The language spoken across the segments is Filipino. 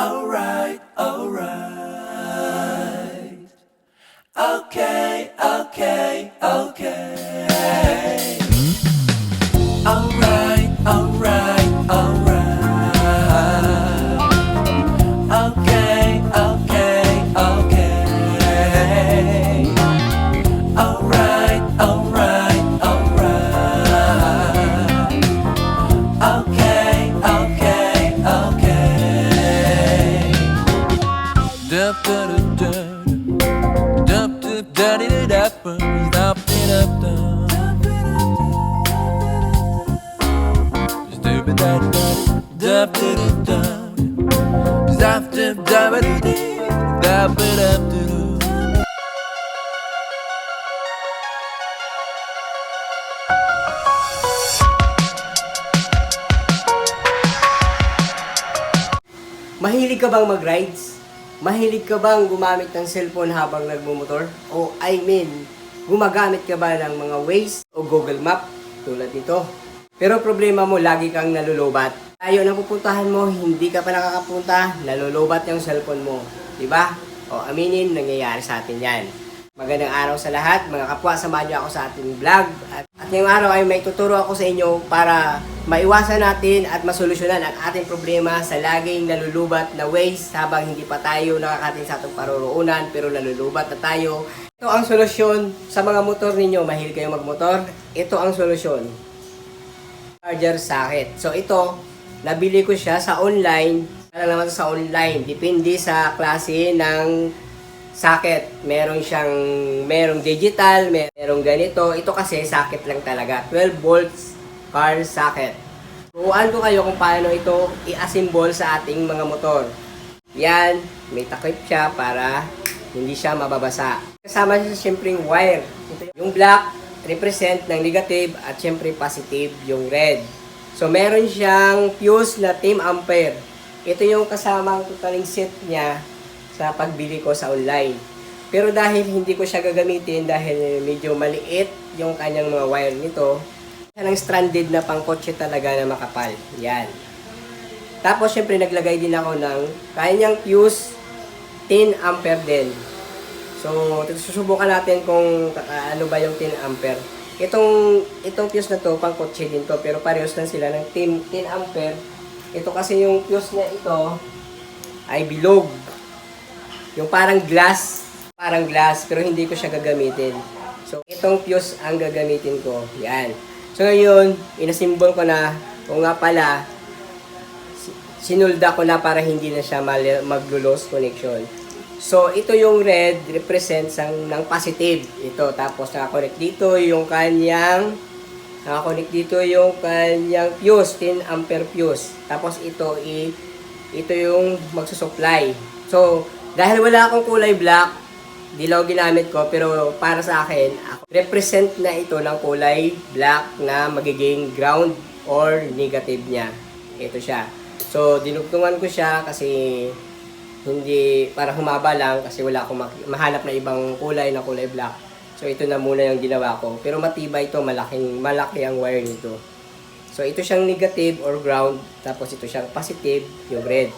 Oh. Mahilig ka bang mag-rides? Mahilig ka bang gumamit ng cellphone habang nagmumotor? O I mean, gumagamit ka ba ng mga Waze o Google Map tulad nito? Pero problema mo, lagi kang nalulubat. Tayo na pupuntahan mo, hindi ka pa nakakapunta, nalulubat yung cellphone mo. Ba? O aminin, nangyayari sa atin yan. Magandang araw sa lahat, mga kapwa, samahan niyo ako sa ating vlog. At, at ngayong araw ay may tuturo ako sa inyo para maiwasan natin at masolusyonan ang ating problema sa laging nalulubat na ways habang hindi pa tayo nakakating sa atong paroroonan pero nalulubat na tayo. Ito ang solusyon sa mga motor ninyo. Mahilig kayo magmotor. Ito ang solusyon. Charger socket. So ito, nabili ko siya sa online. Alam naman sa online. Depende sa klase ng socket. Meron siyang, merong digital, merong ganito. Ito kasi socket lang talaga. 12 volts car socket. Turuan ko kayo kung paano ito i-assemble sa ating mga motor. Yan, may takip siya para hindi siya mababasa. Kasama siya siyempre yung wire. Yung black represent ng negative at siyempre positive yung red. So meron siyang fuse na 10 ampere. Ito yung kasamang totaling set niya sa pagbili ko sa online. Pero dahil hindi ko siya gagamitin dahil medyo maliit yung kanyang mga wire nito, ng stranded na pangkotse talaga na makapal. Yan. Tapos syempre naglagay din ako ng kanyang fuse 10 ampere din. So, susubukan natin kung kaka- ano ba yung 10 ampere. Itong itong fuse na to, pang kotse din to, pero parehas lang sila ng 10, 10 ampere. Ito kasi yung fuse na ito ay bilog. Yung parang glass, parang glass, pero hindi ko siya gagamitin. So, itong fuse ang gagamitin ko. Yan. So, ngayon, inasimbol ko na, o nga pala, si- sinulda ko na para hindi na siya maglo-lost connection. So, ito yung red represents ang, ng positive. Ito, tapos nakakonect dito yung kanyang nakakonect dito yung kanyang fuse, 10 ampere fuse. Tapos ito, i, ito yung magsusupply. So, dahil wala akong kulay black, dilaw ginamit ko, pero para sa akin, ako, represent na ito ng kulay black na magiging ground or negative niya. Ito siya. So, dinugtungan ko siya kasi hindi para humaba lang kasi wala akong mahanap na ibang kulay na kulay black. So ito na muna yung ginawa ko. Pero matibay ito, malaking malaki ang wire nito. So ito siyang negative or ground, tapos ito siyang positive, yung red.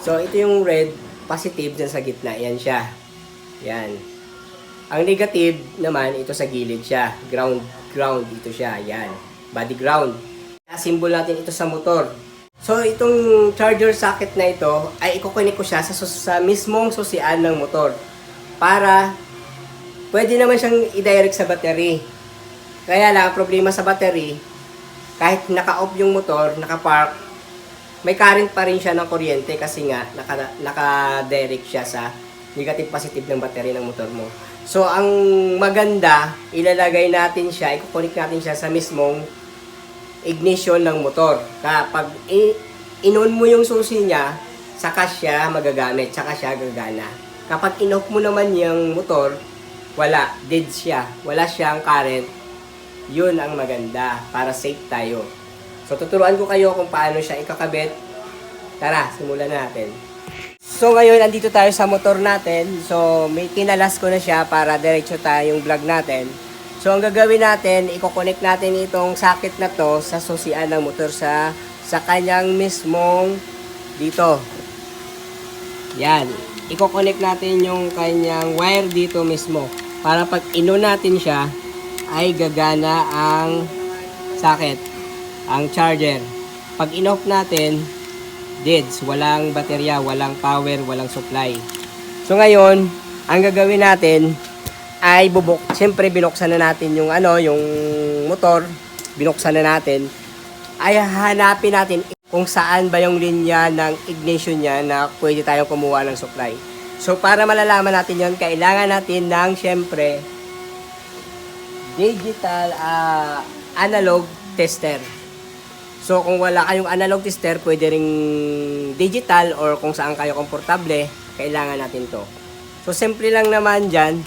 So ito yung red, positive dyan sa gitna, yan siya. Yan. Ang negative naman, ito sa gilid siya. Ground, ground, ito siya, yan. Body ground. Symbol natin ito sa motor. So, itong charger socket na ito, ay ikukunik ko siya sa, sa mismong susian ng motor. Para, pwede naman siyang i-direct sa battery. Kaya lang, ang problema sa battery, kahit naka-off yung motor, naka-park, may current pa rin siya ng kuryente kasi nga, naka, naka-direct siya sa negative positive ng battery ng motor mo. So, ang maganda, ilalagay natin siya, ikukunik natin siya sa mismong ignition ng motor. Kapag in-on mo yung susi niya, saka siya magagamit, saka siya gagana. Kapag in-off mo naman yung motor, wala, dead siya. Wala siyang current. Yun ang maganda para safe tayo. So tuturuan ko kayo kung paano siya ikakabit. Tara, simulan natin. So ngayon, andito tayo sa motor natin. So may kinalas ko na siya para diretso tayong vlog natin. So ang gagawin natin, i-connect natin itong socket na to sa susian ng motor sa sa kanyang mismong dito. Yan. Iko-connect natin yung kanyang wire dito mismo. Para pag ino natin siya, ay gagana ang socket, ang charger. Pag in-off natin, deads, walang baterya, walang power, walang supply. So ngayon, ang gagawin natin ay bubuk. Siyempre binuksan na natin yung ano, yung motor, binuksan na natin. Ay hanapin natin kung saan ba yung linya ng ignition niya na pwede tayong kumuha ng supply. So para malalaman natin yon, kailangan natin ng siyempre digital ah, analog tester. So kung wala kayong analog tester, pwede ring digital or kung saan kayo komportable, kailangan natin to. So simple lang naman dyan,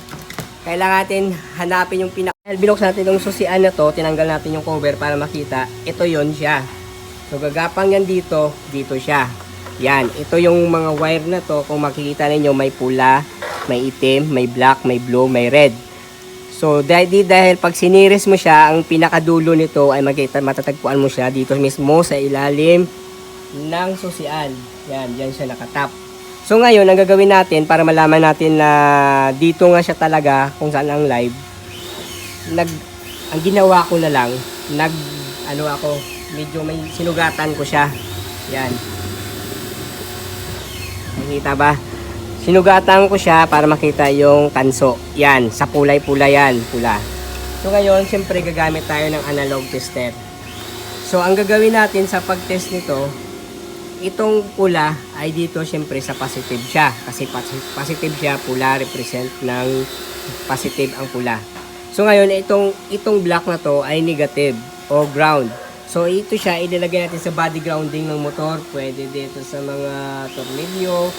kailangan natin hanapin yung pinaka... Binuksan natin yung susian na to, tinanggal natin yung cover para makita, ito yon siya. So gagapang yan dito, dito siya. Yan, ito yung mga wire na to, kung makikita ninyo may pula, may itim, may black, may blue, may red. So, dahil, dahil pag siniris mo siya, ang pinakadulo nito ay magkita, matatagpuan mo siya dito mismo sa ilalim ng susian. Yan, dyan siya nakatap. So, ngayon, ang gagawin natin para malaman natin na dito nga siya talaga kung saan ang live, nag, ang ginawa ko na lang, nag, ano ako, medyo may sinugatan ko siya. Yan. Nakita ba? Sinugatan ko siya para makita yung kanso. Yan, sa pulay-pula yan, pula. So ngayon, siyempre gagamit tayo ng analog tester. So ang gagawin natin sa pag-test nito, itong pula ay dito siyempre sa positive siya. Kasi posi- positive siya, pula represent ng positive ang pula. So ngayon, itong, itong black na to ay negative o ground. So ito siya, ilalagay natin sa body grounding ng motor. Pwede dito sa mga tornilyo,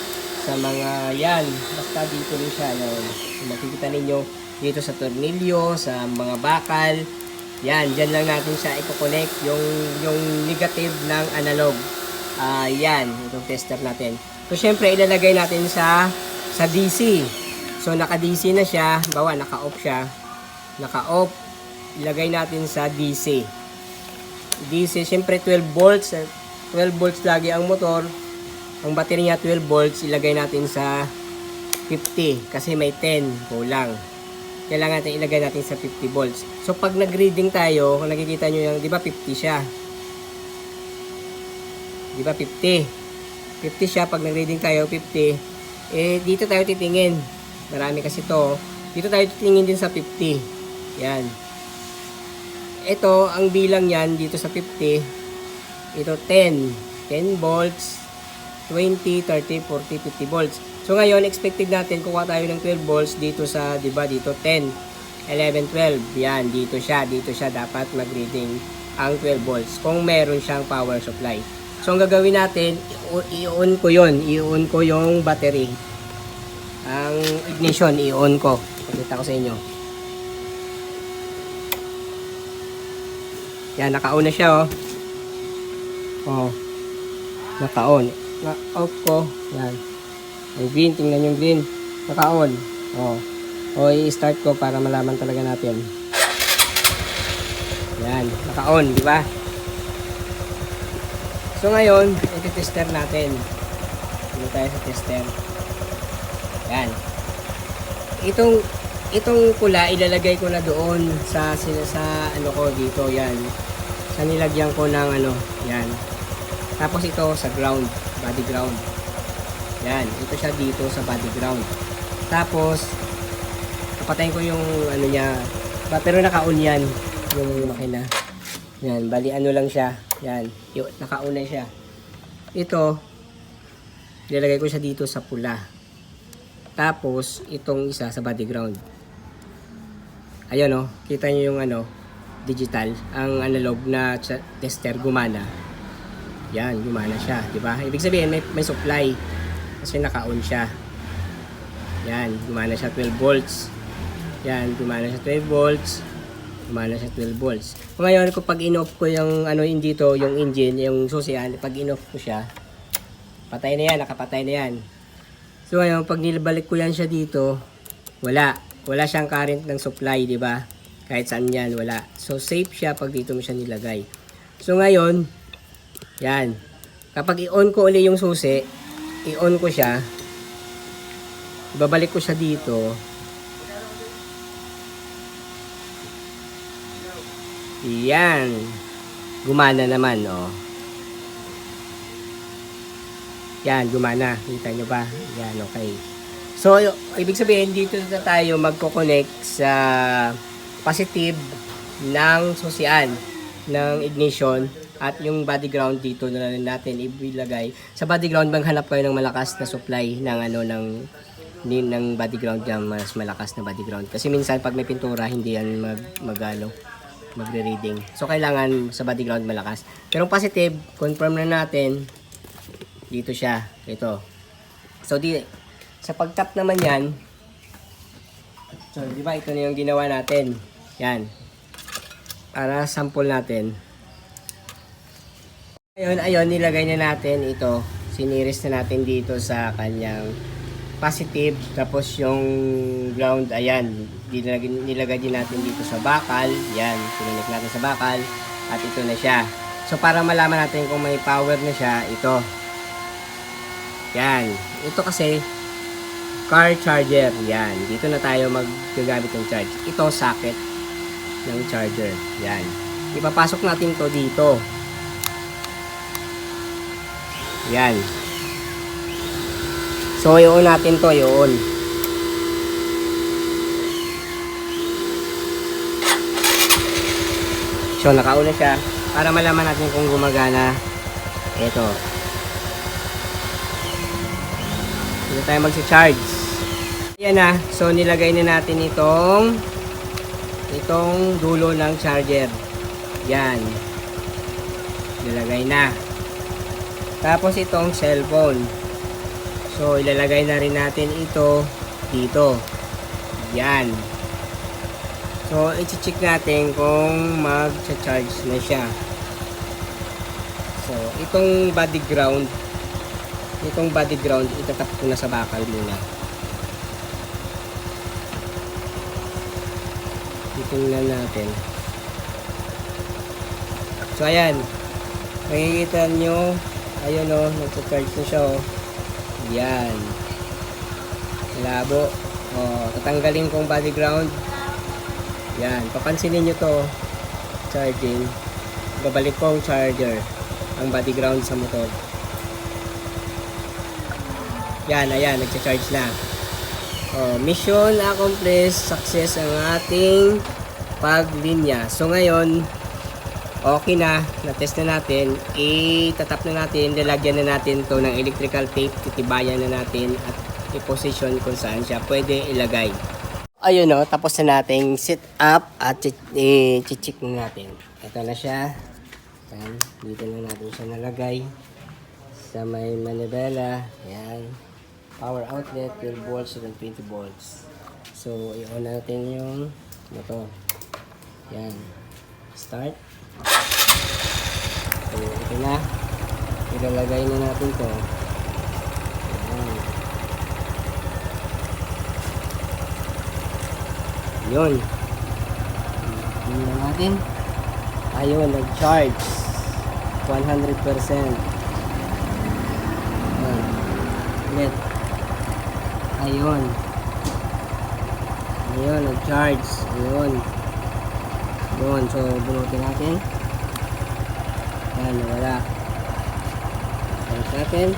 sa mga yan. Basta dito rin siya. Kung makikita ninyo dito sa tornilyo, sa mga bakal. Yan, dyan lang natin siya i-connect yung, yung negative ng analog. Ah, yan, itong tester natin. So, syempre, ilalagay natin sa sa DC. So, naka-DC na siya. Bawa, naka-off siya. Naka-off. Ilagay natin sa DC. DC, syempre 12 volts. eh, 12 volts lagi ang motor. Ang battery niya 12 volts, ilagay natin sa 50 kasi may 10 kulang. Kailangan natin ilagay natin sa 50 volts. So pag nag-reading tayo, kung nakikita nyo yung, di ba 50 siya? Di ba 50? 50 siya, pag nag-reading tayo, 50. Eh, dito tayo titingin. Marami kasi to. Dito tayo titingin din sa 50. Yan. Ito, ang bilang yan dito sa 50, ito 10. 10 volts, 20, 30, 40, 50 volts. So ngayon, expected natin kukuha tayo ng 12 volts dito sa, 'di ba, dito 10, 11, 12. Yan, dito siya, dito siya dapat mag-reading ang 12 volts kung meron siyang power supply. So ang gagawin natin, i-on ko 'yon, i-on ko yung battery. Ang ignition, i-on ko. Pakita ko sa inyo. Yan, naka-on na siya, oh. Oh. Naka-on. Na-off ko. Yan. Yung green, tingnan yung green. Naka-on. Oh. O, i-start ko para malaman talaga natin. Yan, naka-on, di ba? So ngayon, iti-tester natin. Dito tayo sa tester. Yan. Itong itong pula ilalagay ko na doon sa sila sa ano ko dito, yan. Sa nilagyan ko ng ano, yan. Tapos ito sa ground, body ground. Yan, ito siya dito sa body ground. Tapos papatayin ko yung ano niya, pero naka-on yan yung makina. Yan, bali ano lang siya. Yan, naka-on na siya. Ito, Ilalagay ko siya dito sa pula. Tapos, itong isa sa body ground. Ayan o, kita nyo yung ano, digital. Ang analog na tester gumana. Yan, gumana siya, di ba? Ibig sabihin, may, may supply. Kasi naka-on siya. Yan, gumana siya 12 volts. Yan, gumana siya 12 volts. Gumana siya 12 volts. Ngayon, kung pag in-off ko yung ano yun dito, yung engine, yung susian, pag in-off ko siya, Patay na yan, nakapatay na yan. So ngayon, pag nilabalik ko yan siya dito, wala. Wala siyang current ng supply, di ba? Kahit saan yan, wala. So safe siya pag dito mo siya nilagay. So ngayon, yan. Kapag i-on ko uli yung susi, i-on ko siya, Ibabalik ko siya dito. Yan. Gumana naman, oh. Yan, gumana. Kita nyo ba? Yan, okay. So, ibig sabihin, dito na tayo magko-connect sa positive ng susian ng ignition at yung body ground dito na rin natin ibilagay. Sa body ground, maghanap kayo ng malakas na supply ng ano ng ni, ng body ground niya, mas malakas na body ground. Kasi minsan pag may pintura, hindi yan mag, magalo magre-reading. So, kailangan sa body ground malakas. Pero positive, confirm na natin, dito siya. Ito. So, di, sa pag-tap naman yan, so, di ba, ito na yung ginawa natin. Yan. Para sample natin. Ayun, ayun, nilagay na natin ito. Siniris na natin dito sa kanyang positive. Tapos yung ground, ayan, nilagay, nilagay din natin dito sa bakal. Yan, pininik natin sa bakal. At ito na siya. So, para malaman natin kung may power na siya, ito. Yan. Ito kasi, car charger. Yan. Dito na tayo maggagamit ng charge. Ito, socket ng charger. Yan. Ipapasok natin to dito. Yan. So, i-on natin to, i-on. So, nakauna siya. Para malaman natin kung gumagana. Ito. Dito tayo magsi-charge. Yan na. So, nilagay na natin itong itong dulo ng charger. Yan. Nilagay na. Tapos itong cellphone. So, ilalagay na rin natin ito dito. Yan. So, i-check natin kung mag-charge na siya. So, itong body ground, itong body ground, itatap ko na sa bakal muna. Titingnan natin. So, ayan. Makikita nyo, ayun o, nagsa-charge na siya o. Yan. Labo. O, tatanggalin kong body ground. Yan, papansinin nyo to. Charging. Babalik ko ang charger. Ang body ground sa motor. Yan, ayan, nagcha-charge na. Oh, mission accomplished. Success ang ating paglinya. So ngayon, okay na. Na-test na natin. I-tatap na natin. Lalagyan na natin to ng electrical tape. Titibayan na natin at i-position kung saan siya pwede ilagay. Ayun no, tapos na nating sit up at i-check na natin. Ito na siya. Yan, dito na natin siya nalagay. Sa may manibela. Yan. Power outlet, 12 volts and 20 volts. So, i-on natin yung motor. Yan. Start. So, ito na. Ilalagay na natin to. Yan. Yun. Tingnan natin. Ayun, nag-charge. 100%. Ayun. Ulit. Ayun. Ayun, nag-charge. Ayun. Yun, so bunutin natin. Yan, nawala. Charge natin.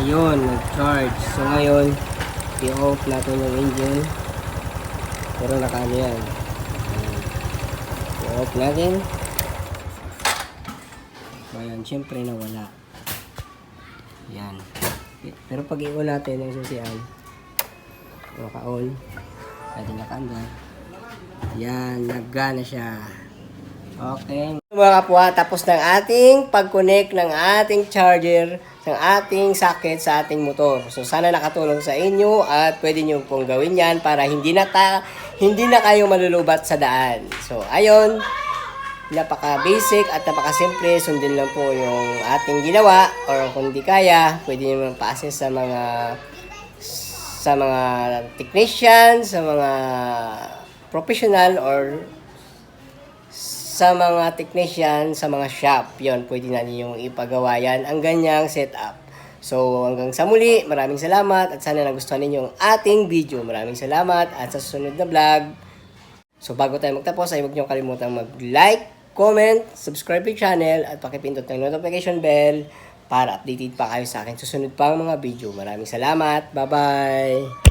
Ayun, nag-charge. So ngayon, i-off natin yung engine. Pero nakaano yan. Ayan. I-off natin. So ayan, syempre nawala. Yan. Pero pag i-on natin yung susian, naka-on, pwede naka-under. Yan, naggana siya. Okay. Mga kapwa, tapos ng ating pag-connect ng ating charger ng ating socket sa ating motor. So sana nakatulong sa inyo at pwede nyo pong gawin yan para hindi na, ta, hindi na kayo malulubat sa daan. So ayun, napaka-basic at napaka-simple. Sundin lang po yung ating ginawa or kung di kaya, pwede naman pa-assess sa mga sa mga technician, sa mga professional or sa mga technician, sa mga shop, yon pwede na ninyong ipagawa yan, ang ganyang setup. So hanggang sa muli, maraming salamat at sana nagustuhan ninyo ang ating video. Maraming salamat at sa susunod na vlog. So bago tayo magtapos ay huwag niyo kalimutang mag-like, comment, subscribe to channel at pakipindot ng notification bell para updated pa kayo sa akin susunod pang mga video. Maraming salamat. Bye-bye!